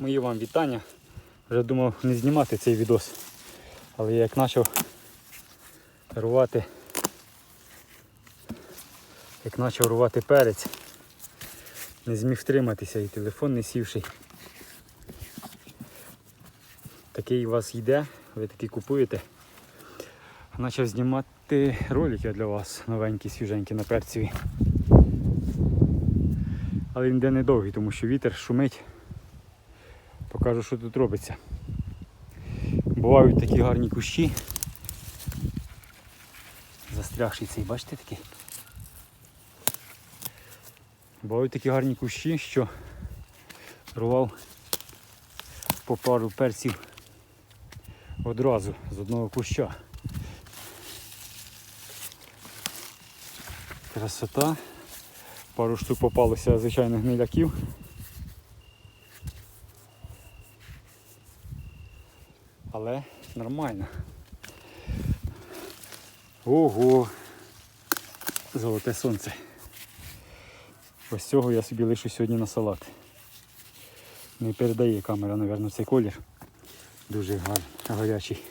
Мої вам вітання. Вже думав не знімати цей відос. Але я як почав рвати, як почав рвати перець, не зміг втриматися і телефон не сівший. Такий у вас йде, ви такий купуєте. Почав знімати ролики для вас новенькі, свіженькі на перцеві. Але він йде недовгий, тому що вітер шумить. Покажу, що тут робиться. Бувають такі гарні кущі. Застрягший цей, бачите такий? Бувають такі гарні кущі, що рвав по пару перців одразу з одного куща. Красота. Пару штук попалося звичайних гниляків. Але нормально. Ого! Золоте сонце. Ось цього я собі лишу сьогодні на салат. Не передає камера, мабуть, цей колір. Дуже гарячий.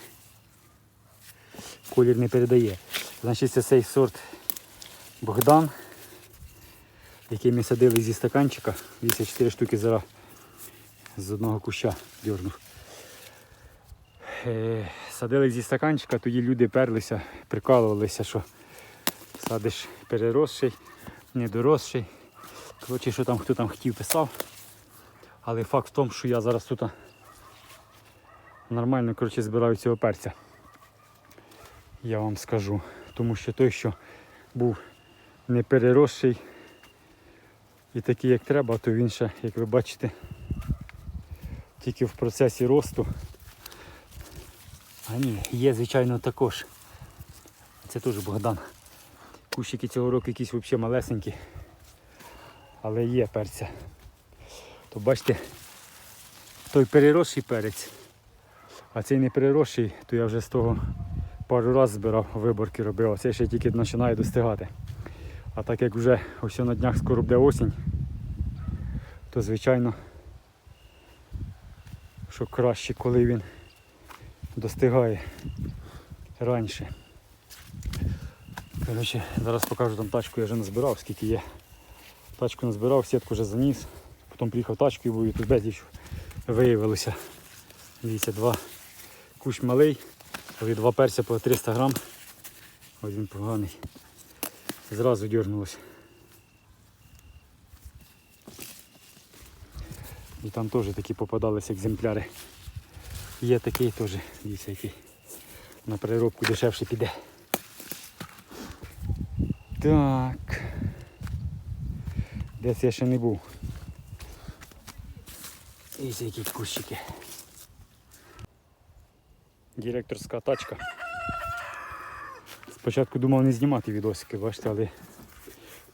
Колір не передає. Значить, це цей сорт Богдан, який ми садили зі стаканчика. Дивіться, 4 штуки зараз з одного куща дьорнув. Е, Садили зі стаканчика, тоді люди перлися, прикалувалися, що садиш переросший, недоросший. Коротше, що там хто там хотів писав. Але факт в тому, що я зараз тут нормально коротше, збираю цього перця. Я вам скажу. Тому що той, що був не переросший і такий як треба, то він ще, як ви бачите, тільки в процесі росту. А ні, є, звичайно, також. Це теж Богдан. Кущики цього року якісь взагалі малесенькі. Але є перця. То бачите, той переросший перець, а цей не переросший, то я вже з того пару разів збирав, виборки робив, а цей ще тільки починає достигати. А так як вже ось на днях скоро буде осінь, то звичайно, що краще, коли він достигає раніше. Коротше, зараз покажу там тачку, я вже назбирав, скільки є. Тачку назбирав, сітку вже заніс, потім приїхав тачкою, бо тут безліч виявилося. Дивіться, два кущ малий, але два перця по 300 грам. Ось він поганий. Зразу дернулося. І там теж такі попадалися екземпляри. Є такий теж, дивіться, який на переробку дешевше піде. Так. Десь я ще не був. Дивіться, які кущики. Директорська тачка. Спочатку думав не знімати відосики, бачите, але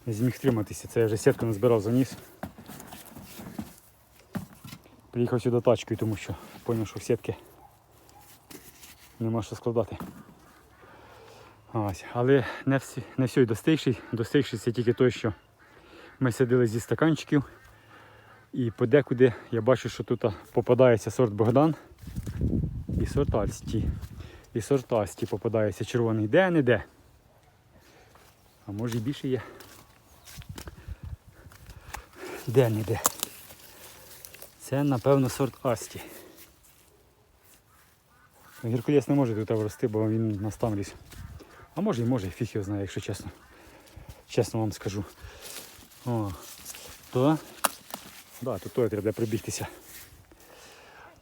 не зміг триматися. Це я вже сітку назбирав заніс. Приїхав сюди тачкою, тому що зрозумів, що в сітки нема що складати. Ось. Але не всі, не все достигший. Достигший це тільки той, що ми сидили зі стаканчиків. І подекуди я бачу, що тут попадається сорт Богдан і сорт Альсті. І сорт Асті попадається червоний де-не-де. А може і більше є. Де-не-де. Це, напевно, сорт Асті. Геркулес не може тут рости, бо він на стан ліс. А може і може, фіг його знає, якщо чесно. Чесно вам скажу. О, то, да, тут то треба прибігтися.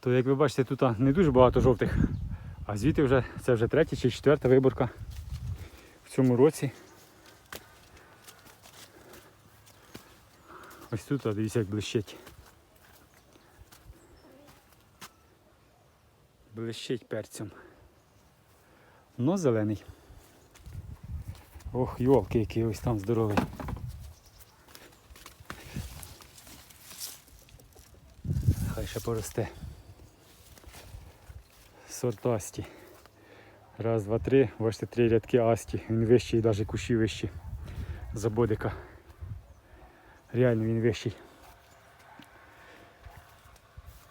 То як ви бачите, тут не дуже багато жовтих, а звідти вже це вже третя чи четверта виборка в цьому році. Ось тут, дивіться, як блищить. Блищить перцем. Но зелений. Ох, йолки, який ось там здоровий. Хай ще поросте. Сорт Асті. Раз, два, три. Бачите, три рядки Асті. Він вищий, навіть кущі вищі. За бодика. Реально він вищий.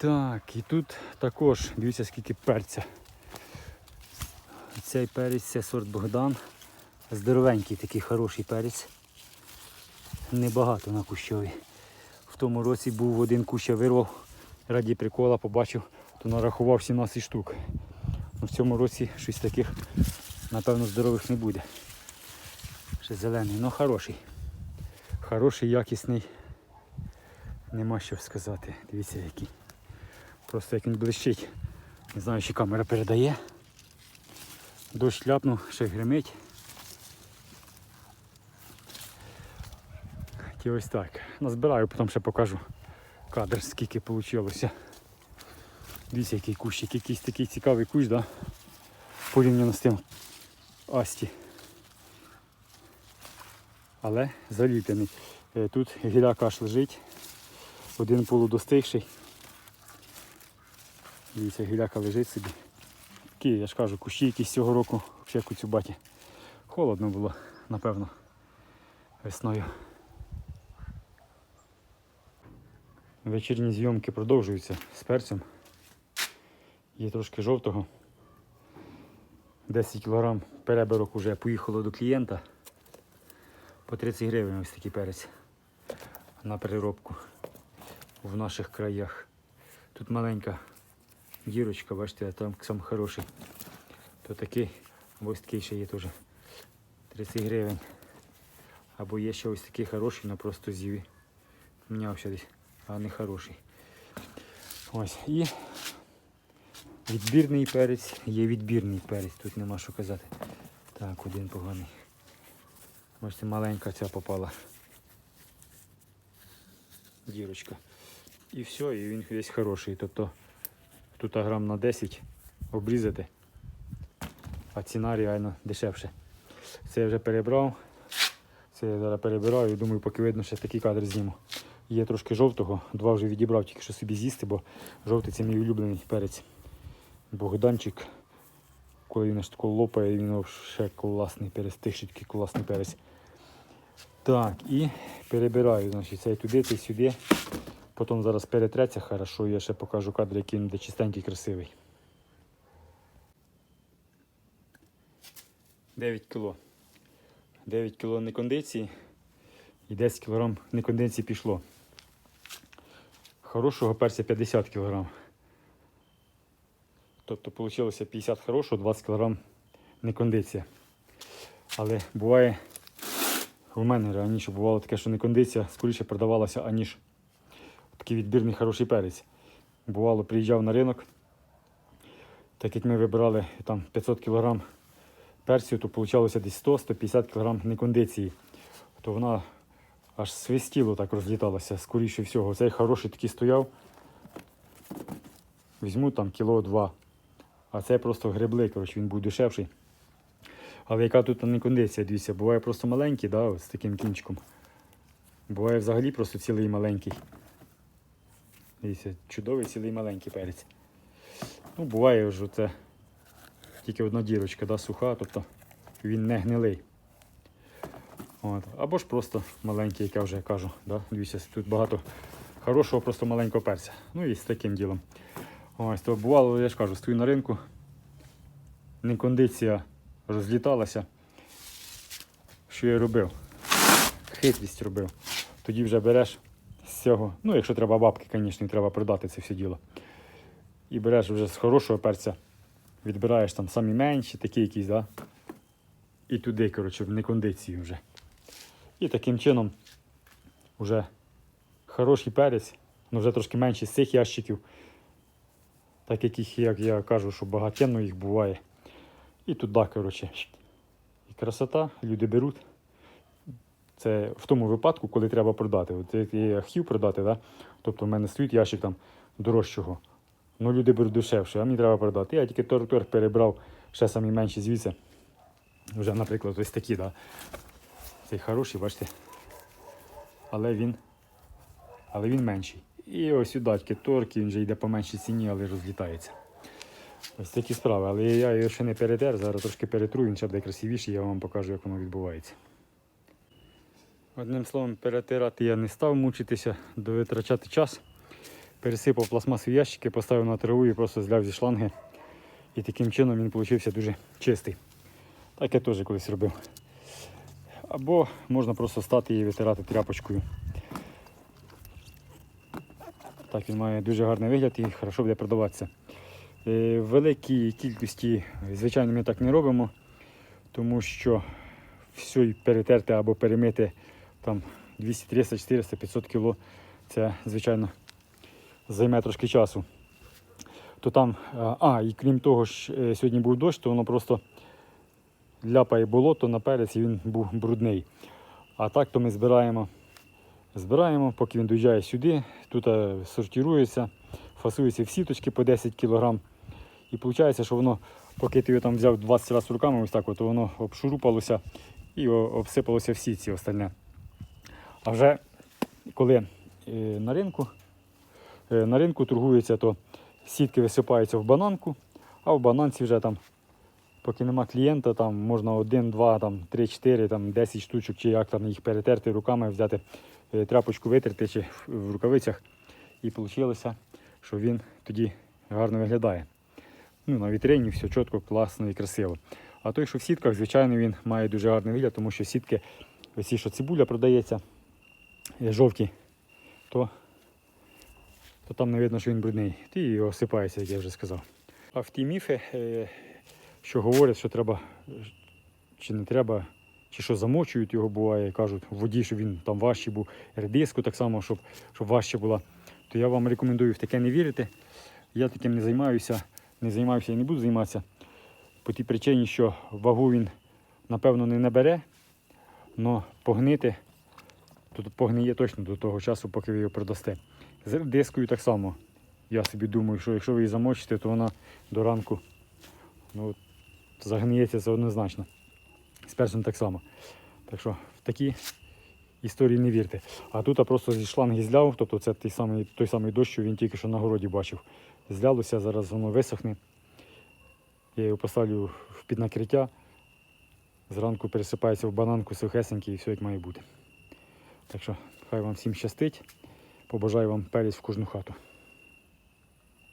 Так, і тут також, дивіться, скільки перця. Цей перець це сорт Богдан. Здоровенький такий хороший перець. Небагато на кущові. В тому році був один кущ я вирвав, раді прикола побачив, то нарахував 17 штук. Ну, в цьому році щось таких, напевно, здорових не буде. Ще зелений, але хороший. Хороший, якісний. Нема що сказати. Дивіться який. Просто як він блищить. Не знаю, чи камера передає. Дощ ляпнув, ще гримить. І ось так. Назбираю, потім ще покажу кадр, скільки вийшло. Дивіться, який кущик, якийсь такий цікавий кущ, да? порівняно з тим Асті. Але заліплений. Е, Тут гіляк аж лежить, один полудостигший. Дивіться, гіляка лежить собі. Такі, я ж кажу, кущі якісь цього року взагалі куцюбаті. Холодно було, напевно, весною. Вечірні зйомки продовжуються з перцем. Є трошки жовтого. 10 кг переберок вже поїхало до клієнта. По 30 гривень ось такий перець на переробку в наших краях. Тут маленька дірочка, бачите, а там сам хороший. То такий, ось такий ще є теж 30 гривень. Або є ще ось такий хороший, але просто з'їв. Мінявся десь, а не хороший. Ось. І відбірний перець, є відбірний перець, тут нема що казати. Так, один поганий. Бачите, маленька ця попала. Дірочка. І все, і він весь хороший. Тобто тут грам на 10 обрізати, а ціна реально дешевше. Це я вже перебрав. Це я зараз перебираю і думаю, поки видно, ще такий кадр зніму. Є трошки жовтого, два вже відібрав, тільки що собі з'їсти, бо жовтий це мій улюблений перець. Богданчик. Коли він аж тако лопає, він ще класний перець, тихший класний перець. Так, і перебираю, значить, цей туди, цей сюди. Потім зараз перетреться хорошо, я ще покажу кадр, який він буде чистенький, красивий. 9 кіло. 9 кіло некондиції і 10 кг некондиції пішло. Хорошого перця 50 кг. Тобто вийшло 50 хорошого, 20 кг некондиція. Але буває, у мене раніше бувало таке, що некондиція скоріше продавалася, аніж такий відбірний хороший перець. Бувало, приїжджав на ринок, так як ми вибирали там 500 кг перцю, то вийшло десь 100-150 кг некондиції. То вона аж свистіло так розліталася, скоріше всього. Цей хороший такий стояв. Візьму там кіло два. А це просто гребли, коротше, він був дешевший. Але яка тут не кондиція, дивіться, буває просто маленький, да, з таким кінчиком. Буває взагалі просто цілий маленький. Дивіться, чудовий цілий маленький перець. Ну, буває вже це тільки одна дірочка, да, суха, тобто він не гнилий. От. Або ж просто маленький, як я вже кажу. Да? Дивіться, тут багато хорошого, просто маленького перця. Ну і з таким ділом. Ось, то бувало, я ж кажу, стою на ринку, не кондиція розліталася. Що я робив? Хитрість робив. Тоді вже береш з цього, ну якщо треба бабки, звісно, треба продати це все діло. І береш вже з хорошого перця, відбираєш там самі менші, такі якісь, да? і туди, коротше, в некондиції вже. І таким чином вже хороший перець, ну вже трошки менший з цих ящиків, так яких, як я кажу, що багатенно їх буває. І туди, коротше, і красота, люди беруть. Це в тому випадку, коли треба продати. От як я хотів продати, да? тобто в мене стоїть ящик там дорожчого. Ну люди беруть дешевше, а мені треба продати. Я тільки торг перебрав ще самі менші звідси. Вже, наприклад, ось такі, да? Цей хороший, бачите. Але він, але він менший. І ось сюди торки, він вже йде по меншій ціні, але розлітається. Ось такі справи. Але я його ще не перетер, зараз трошки перетру, він ще буде красивіший, я вам покажу, як воно відбувається. Одним словом, перетирати я не став мучитися, довитрачати час. пересипав пластмасові ящики, поставив на траву і просто зляв зі шланги. І таким чином він получився дуже чистий. Так я теж колись робив. Або можна просто стати і витирати тряпочкою. Так, він має дуже гарний вигляд і хорошо буде продаватися. Е, В великій кількості, звичайно, ми так не робимо, тому що все перетерти або перемити там 200, 300, 400, 500 кг, це, звичайно, займе трошки часу. То там, а, а, і крім того, ж, е, сьогодні був дощ, то воно просто ляпає болото на перець і він був брудний. А так то ми збираємо, збираємо, поки він доїжджає сюди, тут е, сортирується, фасується в сіточки по 10 кг. І виходить, що воно, поки ти його там взяв 20 разів руками, ось так, от, воно обшурупалося і обсипалося в сітці остальне. А вже коли е, на ринку, е, на ринку торгується, то сітки висипаються в бананку, а в бананці вже там, поки нема клієнта, там можна один, два, там, три, чотири, там, 10 штучок, чи як там їх перетерти руками, взяти е, тряпочку витерти чи в- рукавицях. І вийшло, що він тоді гарно виглядає. Ну, на вітрині все чітко, класно і красиво. А той, що в сітках, звичайно, він має дуже гарний вигляд, тому що сітки, оці, що цибуля продається, жовті, то, то там не видно, що він брудний. І осипається, як я вже сказав. А в ті міфи, е, що говорять, що треба, е, чи не треба, чи що замочують його буває, кажуть, в воді, щоб він там важчий був, редиску так само, щоб, щоб важче була, то я вам рекомендую в таке не вірити. Я таким не займаюся, не займаюся і не буду займатися. По тій причині, що вагу він, напевно, не набере, але погнити, то погниє точно до того часу, поки ви його продасте. З дискою так само. Я собі думаю, що якщо ви її замочите, то вона до ранку ну, загниється це однозначно. З першим так само. Так що в такі історії не вірте. А тут я просто зі шланги зляв, тобто це той самий, той самий дощ, що він тільки що на городі бачив. Злялося, зараз воно висохне. Я його поставлю в під накриття. Зранку пересипається в бананку сухесенький і все як має бути. Так що хай вам всім щастить. Побажаю вам пелість в кожну хату.